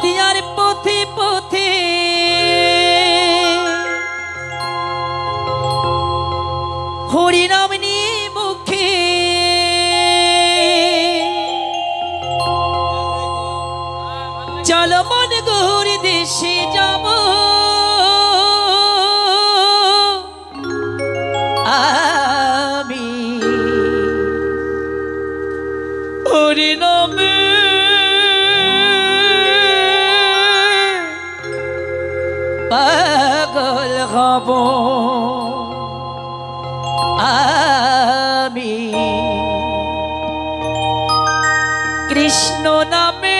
নদিয়ার পথে পথে। হরিনাম মুখে। চলো মন গৌর দেশে যাব। পাগল হব। আমি কৃষ্ণ নামে